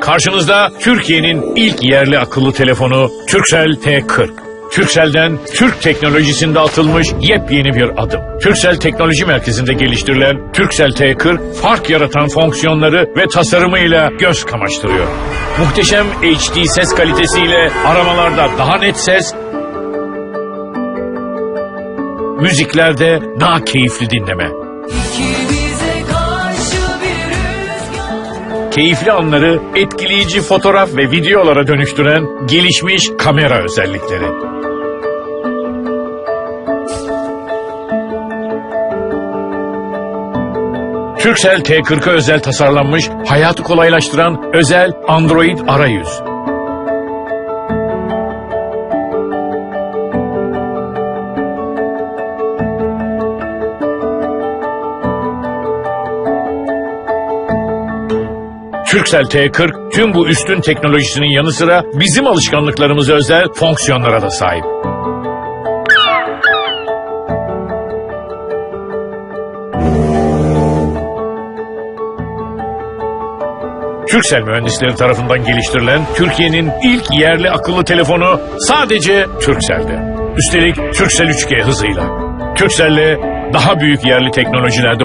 Karşınızda Türkiye'nin ilk yerli akıllı telefonu Turkcell T40. Turkcell'den Türk teknolojisinde atılmış yepyeni bir adım. Turkcell Teknoloji Merkezi'nde geliştirilen Turkcell T40 fark yaratan fonksiyonları ve tasarımıyla göz kamaştırıyor. Muhteşem HD ses kalitesiyle aramalarda daha net ses, müziklerde daha keyifli dinleme. Keyifli anları etkileyici fotoğraf ve videolara dönüştüren gelişmiş kamera özellikleri. Turkcell T40'a özel tasarlanmış, hayatı kolaylaştıran özel Android arayüz. Turkcell T40 tüm bu üstün teknolojisinin yanı sıra bizim alışkanlıklarımıza özel fonksiyonlara da sahip. Turkcell mühendisleri tarafından geliştirilen Türkiye'nin ilk yerli akıllı telefonu sadece Turkcell'de. Üstelik Turkcell 3G hızıyla. Turkcell'le daha büyük yerli teknolojilerde